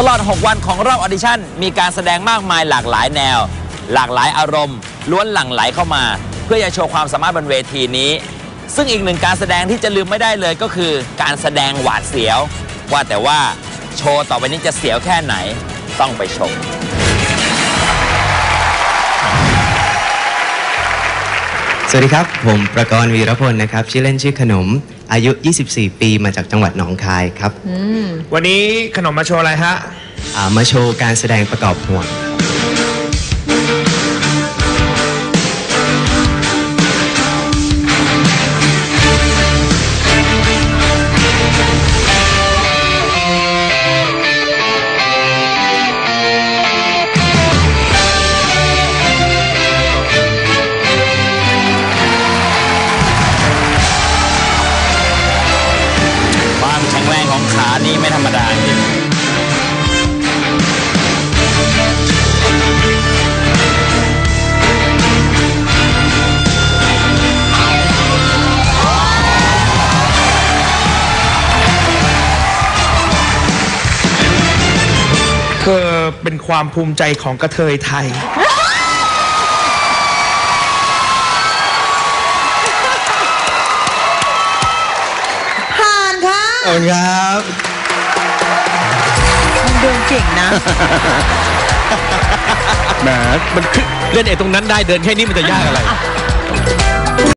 ตลอด 6 วันของรอบออดิชั่น มีการแสดงมากมายหลากหลายแนว หลากหลายอารมณ์ ล้วนหลั่งไหลเข้ามา เพื่อจะโชว์ความสามารถบนเวทีนี้ ซึ่งอีกหนึ่งการแสดงที่จะลืมไม่ได้เลยก็คือ การแสดงหวาดเสียว ว่าแต่ว่าโชว์ต่อไปนี้จะเสียวแค่ไหนต้องไปชมสวัสดีครับ ผมประกรณ์วีรพลนะครับ ชื่อเล่นชื่อขนม อายุ 24 ปีมาจากจังหวัดหนองคายครับวันนี้ขนมมาโชว์อะไรฮะ อ่ามาโชว์การแสดงประกอบห่วง นี่ไม่ธรรมดาจริงคือเป็นความภูมิใจของกระเทยไทย ผ่านค่ะ ขอบคุณครับมันเดินเก่งนะ แหมมันขึ้นเล่นไอ้ตรงนั้นได้เดินแค่นี้มันจะยากอะไร